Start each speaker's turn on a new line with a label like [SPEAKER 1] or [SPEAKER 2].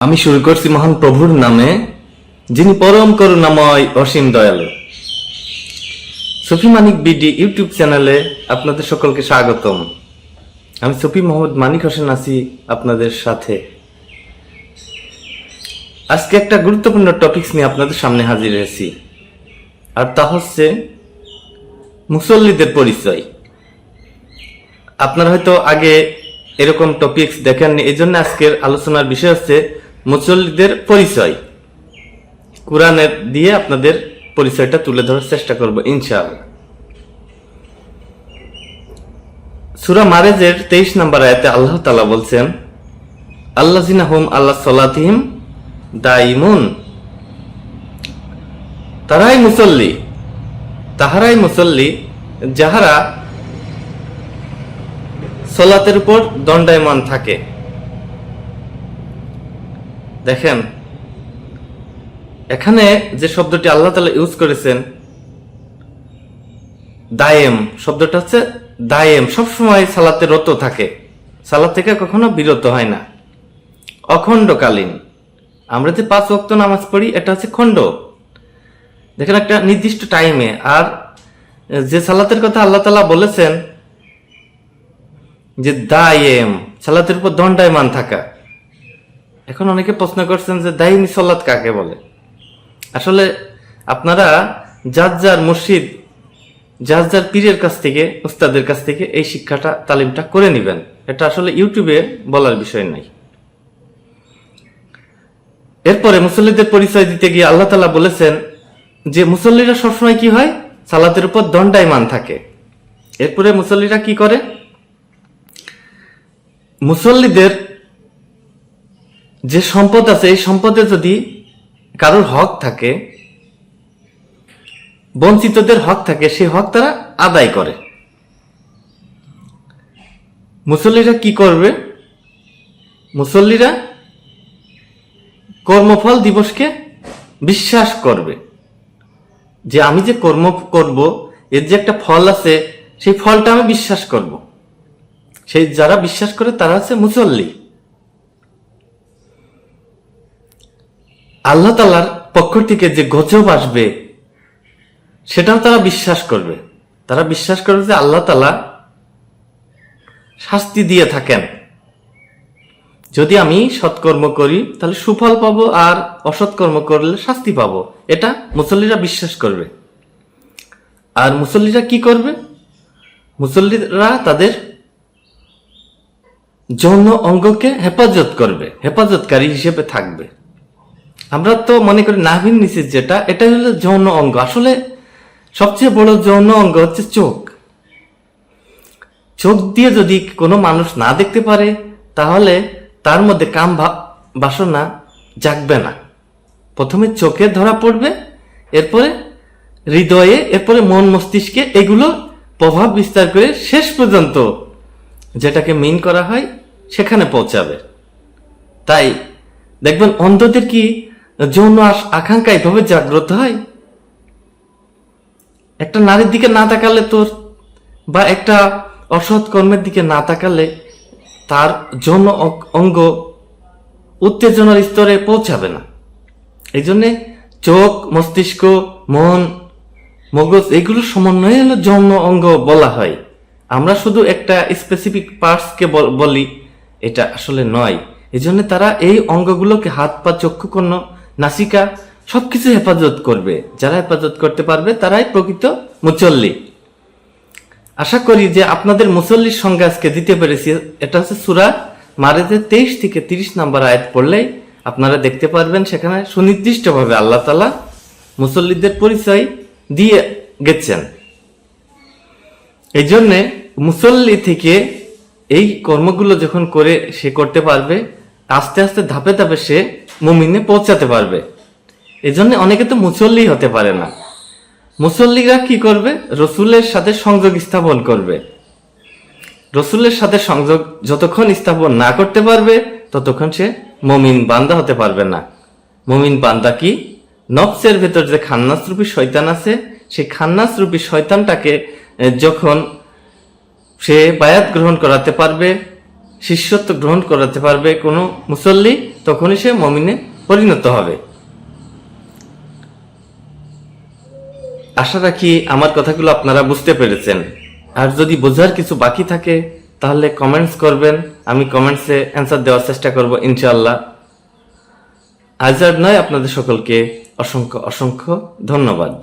[SPEAKER 1] আমি শুরু করছি মহান প্রভুর নামে, যিনি পরম করুণাময় অসীম দয়ালু। সফি মানিক বিডি ইউটিউব চ্যানেলে আপনাদের সকলকে স্বাগতম। আমি সফি মোহাম্মদ মানিক হোসেন আছি আপনাদের সাথে। আজকে একটা গুরুত্বপূর্ণ টপিকস নিয়ে আপনাদের সামনে হাজির হয়েছি, আর তা হচ্ছে মুসল্লিদের পরিচয়। আপনারা হয়তো আগে এরকম টপিকস দেখেননি এই জন্য আজকের আলোচনার বিষয় হচ্ছে মুসল্লিদের পরিচয়। কোরআনের দিয়ে আপনাদের পরিচয়টা তুলে ধরার চেষ্টা করব, ইনশাআল্লাহ। সুরা মারেজের তেইশ নম্বর আয়াতে আল্লাহ তালা বলছেন আল্লাহ হোম আল্লাহ সলাতিহিম দাইমুন তারাই মুসল্লি, তাহারাই মুসল্লি যাহারা সলাতের উপর দণ্ডায়মান থাকে। দেখেন, এখানে যে শব্দটি আল্লাহ তালা ইউজ করেছেন, দায়েম, শব্দটা হচ্ছে দায়েম। সবসময় সালাতে রত থাকে। সালাত থেকে কখনো বিরত হয় না। অখণ্ডকালীন। আমরা যে পাঁচ ওয়াক্ত নামাজ পড়ি, এটা হচ্ছে খণ্ড। দেখেন একটা নির্দিষ্ট টাইমে আর যে সালাতের কথা আল্লাহ তালা বলেছেন, যে দায়েম, সালাতের উপর দণ্ডায়মান থাকা। এখন অনেকে প্রশ্ন করছেন যে দায়নি সালাত কাকে বলে? আসলে আপনারা যার যার মসজিদ, যার যার পীরের কাছ থেকে, উস্তাদের কাছ থেকে এই শিক্ষাটা, তালিমটা করে নেবেন। এটা আসলে ইউটিউবে বলার বিষয় নাই। এরপরে মুসল্লিদের পরিচয় দিতে গিয়ে আল্লাহ তালা বলেছেন যে মুসল্লিরা সবসময় কি হয়? সালাতের উপর দণ্ডায়মান থাকে। এরপরে মুসল্লিরা কি করে? মুসল্লিদের যে সম্পদ আছে, এই সম্পদে যদি কারোর হক থাকে, বঞ্চিতদের হক থাকে, সেই হক তারা আদায় করে। মুসল্লিরা কি করবে? মুসল্লিরা কর্মফল দিবসকে বিশ্বাস করবে। যে আমি যে কর্ম করব, এর যে একটা ফল আছে, সেই ফলটা আমি বিশ্বাস করব। সেই যারা বিশ্বাস করে, তারা হচ্ছে মুসল্লি। আল্লাহ তালার পক্ষ থেকে যে গজব আসবে, সেটাও তারা বিশ্বাস করবে। তারা বিশ্বাস করবে যে আল্লাহ তালা শাস্তি দিয়ে থাকেন। যদি আমি সৎকর্ম করি, তাহলে সুফল পাব আর অসৎকর্ম করলে শাস্তি পাব। এটা মুসল্লিরা বিশ্বাস করবে। আর মুসল্লিরা কি করবে? মুসল্লিরা তাদের যৌন অঙ্গকে হেফাজত করবে, হেফাজতকারী হিসেবে থাকবে। আমরা তো মনে করি নাভিন নিচে যেটা, এটা হলো যৌন অঙ্গ। আসলে সবচেয়ে বড় যৌন অঙ্গ হচ্ছে চোখ। চোখ দিয়ে যদি কোনো মানুষ না দেখতে পারে, তাহলে তার মধ্যে কাম বাসনা জাগবে না। প্রথমে চোখে ধরা পড়বে, এরপরে হৃদয়ে, এরপরে মন মস্তিষ্কে এগুলো প্রভাব বিস্তার করে শেষ পর্যন্ত যেটাকে মিন করা হয়, সেখানে পৌঁছাবে। তাই দেখবেন অন্ধদের কি যৌন আকাঙ্ক্ষা এভাবে জাগ্রত হয়? একটা নারীর দিকে না তাকালে তোর বা একটা অসৎ কর্মের দিকে না তাকালে তার যৌন অঙ্গ উত্তেজনার স্তরে পৌঁছাবে না। এই জন্যে চোখ, মস্তিষ্ক, মন, মগজ এগুলো সমন্বয়ে হলো যৌন অঙ্গ বলা হয়। আমরা শুধু একটা স্পেসিফিক পার্টসকে বলি এটা আসলে নয়। এই তারা এই অঙ্গগুলোকে হাত পা চক্ষুকর্ণ নাসিকা সবকিছু হেফাজত করবে। যারা হেফাজত করতে পারবে, তারাই প্রকৃত মুচল্লি আশা করি যে আপনাদের মুসল্লির সঙ্গে আজকে দিতে পেরেছি। এটা হচ্ছে সুরা মারেতে তেইশ থেকে তিরিশ নাম্বার আয়াত পড়লেই আপনারা দেখতে পারবেন, সেখানে সুনির্দিষ্টভাবে আল্লাহ তালা মুসল্লিদের পরিচয় দিয়ে গেছেন। এই জন্যে মুসল্লি থেকে এই কর্মগুলো যখন করে সে করতে পারবে, আস্তে আস্তে ধাপে ধাপে সে মুমিনে পৌঁছাতে পারবে। এই জন্য অনেকে তো মুসল্লি হতে পারে না। মুসল্লিরা কি করবে? রসুলের সাথে সংযোগ স্থাপন করবে। রসুলের সাথে সংযোগ যতক্ষণ স্থাপন না করতে পারবে, ততক্ষণ সে মমিন বান্দা হতে পারবে না। মমিন বান্দা কি? নফসের ভেতর যে খান্নাস রূপী শয়তান আছে, সেই খান্নাস রূপী শয়তানটাকে যখন সে বায়াত গ্রহণ করাতে পারবে, শিষ্যত্ব গ্রহণ করাতে পারবে কোনো মুসল্লি তখনই সে মমিনে পরিণত হবে। আশা রাখি আমার কথাগুলো আপনারা বুঝতে পেরেছেন। আর যদি বোঝার কিছু বাকি থাকে, তাহলে কমেন্টস করবেন। আমি কমেন্টসে অ্যান্সার দেওয়ার চেষ্টা করব ইনশাল্লাহ আজ আর নয়, আপনাদের সকলকে অসংখ্য অসংখ্য ধন্যবাদ।